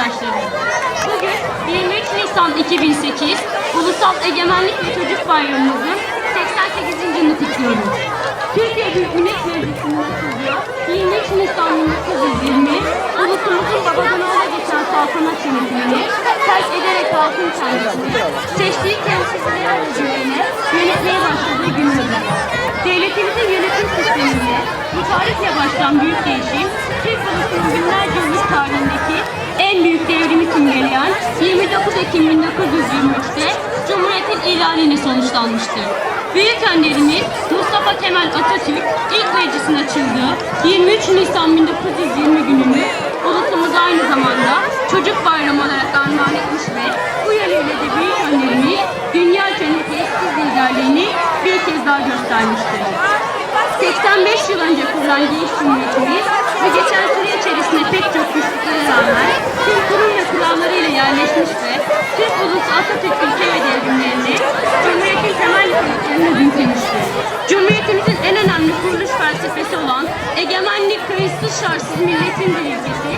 vatandaşları. Bugün 23 Nisan 2008 Ulusal Egemenlik ve Çocuk Bayramımızın 88. yılını kutluyoruz. Türkiye Büyük Millet Meclisi'nin açıldığı 23 Nisan 1920 ulusumuzun babadan oğula geçen saltanat yönetimini terk ederek halkın kendisini seçtiği temsilciler huzuruna yönetmeye başladığı günüdür. Devletimizin yönetim sisteminde bu tarihle başlayan büyük değişim, Türk ulusunun binlerce yıllık tarihindeki en büyük devrimi simgeleyen 29 Ekim 1923'te Cumhuriyet'in ilanıyla sonuçlanmıştır. Büyük önderimiz Mustafa Kemal Atatürk ilk meclisin açıldığı 23 Nisan 1920 gününü ulusumuz aynı zamanda çocuk bayramı olarak armağan etmiş ve bu yönüyle de büyük önderimiz dünya üzerindeki eşsiz liderliğini bir kez daha göstermiştir. 85 yıl önce kurulan genç cumhuriyetimiz ve geçen benimsemiştir. Cumhuriyetimizin en önemli kuruluş felsefesi olan egemenlik, kayıtsız şartsız milletin bir ilkesi